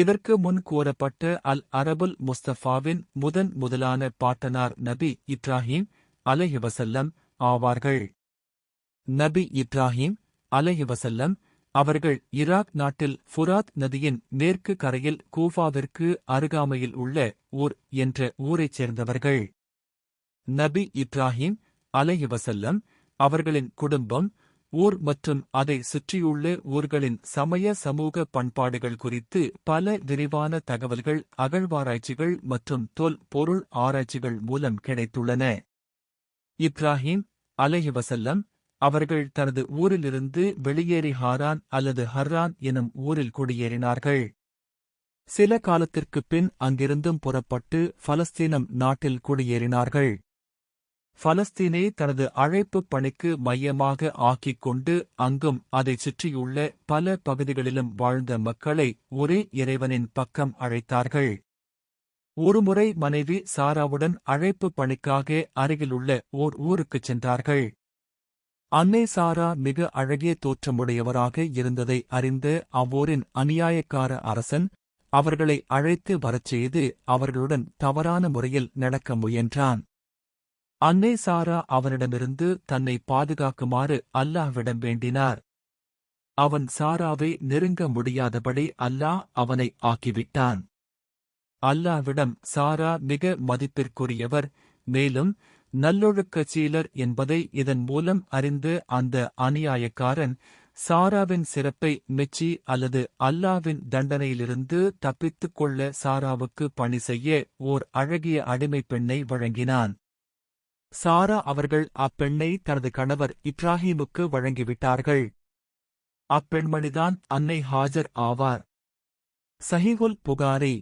இதற்கு முன் கூறப்பட்ட அல் அரபுல் முஸ்தபாவின் முதன் முதலான பாட்டனார் நபி இப்ராஹிம் அலஹிவசல்லம் ஆவார்கள். நபி இப்ராஹிம் அலஹிவசல்லம் அவர்கள் ஈராக் நாட்டில் ஃபுராத் நதியின் மேற்கு கரையில் கூஃபாவிற்கு அருகாமையில் உள்ள ஊர் என்ற ஊரைச் சேர்ந்தவர்கள். நபி இப்ராஹிம் அலஹிவசல்லம் அவர்களின் குடும்பம் ஊர் மற்றும் அதை சுற்றியுள்ள ஊர்களின் சமய சமூக பண்பாடுகள் குறித்து பல விரிவான தகவல்கள் அகழ்வாராய்ச்சிகள் மற்றும் தொல் பொருள் ஆராய்ச்சிகள் மூலம் கிடைத்துள்ளன. இப்ராஹிம் அலைஹிவசல்லம் அவர்கள் தனது ஊரிலிருந்து வெளியேறி ஹாரான் அல்லது ஹர்ரான் எனும் ஊரில் குடியேறினார்கள். சில காலத்திற்குப் பின் அங்கிருந்தும் புறப்பட்டு பலஸ்தீனம் நாட்டில் குடியேறினார்கள். பலஸ்தீனை தனது அழைப்புப் பணிக்கு மையமாக ஆக்கிக் கொண்டு அங்கும் அதைச் சுற்றியுள்ள பல பகுதிகளிலும் வாழ்ந்த மக்களை ஒரே இறைவனின் பக்கம் அழைத்தார்கள். ஒருமுறை மனைவி சாராவுடன் அழைப்புப் பணிக்காக அருகிலுள்ள ஓர் ஊருக்குச் சென்றார்கள். அன்னை சாரா மிக அழகிய தோற்றமுடையவராக இருந்ததை அறிந்த அவ்வூரின் அநியாயக்கார அரசன் அவர்களை அழைத்து வரச் செய்து அவர்களுடன் தவறான முறையில் நடக்க முயன்றான். அன்னை சாரா அவனிடமிருந்து தன்னை பாதுகாக்குமாறு அல்லாஹ்விடம் வேண்டினார். அவன் சாராவை நெருங்க முடியாதபடி அல்லாஹ் அவனை ஆக்கிவிட்டான். அல்லாவிடம் சாரா மிக மதிப்பிற்குரியவர் மேலும் நல்லொழுக்கச் சீலர் என்பதை இதன் மூலம் அறிந்து அந்த அநியாயக்காரன் சாராவின் சிறப்பை மெச்சி அல்லது அல்லாவின் தண்டனையிலிருந்து தப்பித்துக் கொள்ள சாராவுக்கு பணி செய்ய ஓர் அழகிய அடிமைப் பெண்ணை வழங்கினான். சாரா அவர்கள் அப்பெண்ணை தனது கணவர் இப்ராஹீமுக்கு வழங்கிவிட்டார்கள். அப்பெண்மணிதான் அன்னை ஹாஜர் ஆவார். சஹிகுல் புகாரி.